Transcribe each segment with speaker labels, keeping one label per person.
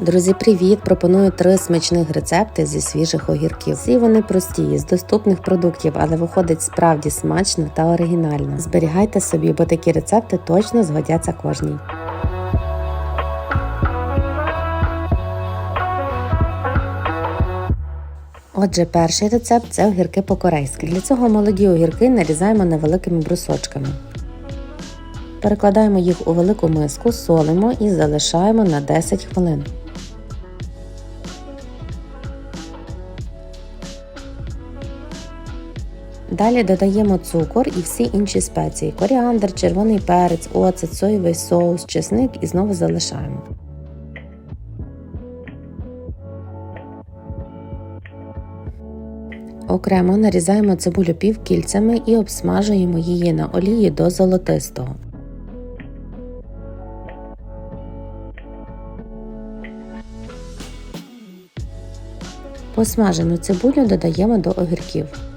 Speaker 1: Друзі, привіт! Пропоную три смачних рецепти зі свіжих огірків. Всі вони прості, з доступних продуктів, але виходить справді смачно та оригінально. Зберігайте собі, бо такі рецепти точно згодяться кожній. Отже, перший рецепт це огірки по-корейськи. Для цього молоді огірки нарізаємо невеликими брусочками. Перекладаємо їх у велику миску, солимо і залишаємо на 10 хвилин. Далі додаємо цукор і всі інші спеції: коріандр, червоний перець, оцет, соєвий соус, чесник і знову залишаємо. Окремо нарізаємо цибулю півкільцями і обсмажуємо її на олії до золотистого. Посмажену цибулю додаємо до огірків.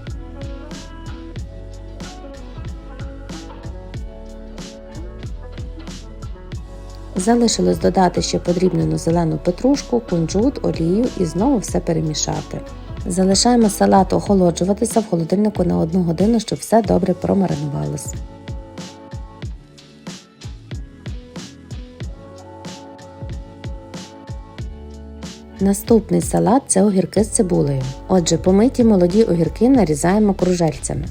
Speaker 1: Залишилось додати ще подрібнену зелену петрушку, кунжут, олію і знову все перемішати. Залишаємо салат охолоджуватися в холодильнику на 1 годину, щоб все добре промаринувалось. Наступний салат це огірки з цибулею. Отже, помиті молоді огірки нарізаємо кружельцями.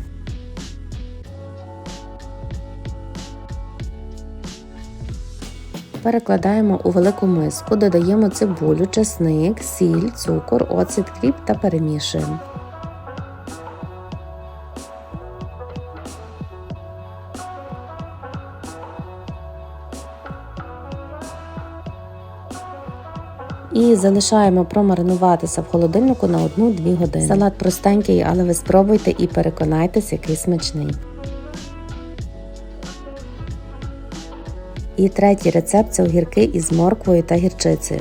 Speaker 1: Перекладаємо у велику миску, додаємо цибулю, чесник, сіль, цукор, оцет, кріп та перемішуємо. І залишаємо промаринуватися в холодильнику на 1-2 години. Салат простенький, але ви спробуйте і переконайтесь, який смачний. І третій рецепт це огірки із морквою та гірчицею.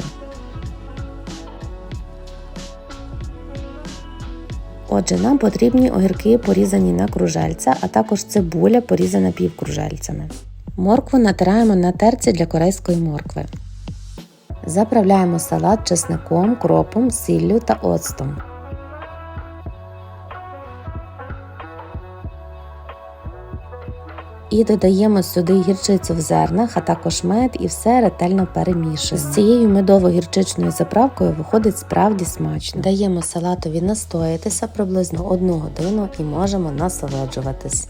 Speaker 1: Отже, нам потрібні огірки порізані на кружельця, а також цибуля порізана півкружельцями. Моркву натираємо на терці для корейської моркви. Заправляємо салат чесником, кропом, сіллю та оцтом. І додаємо сюди гірчицю в зернах, а також мед і все ретельно перемішуємо. З цією медово-гірчичною заправкою виходить справді смачно. Даємо салатові настоятися приблизно 1 годину і можемо насолоджуватись.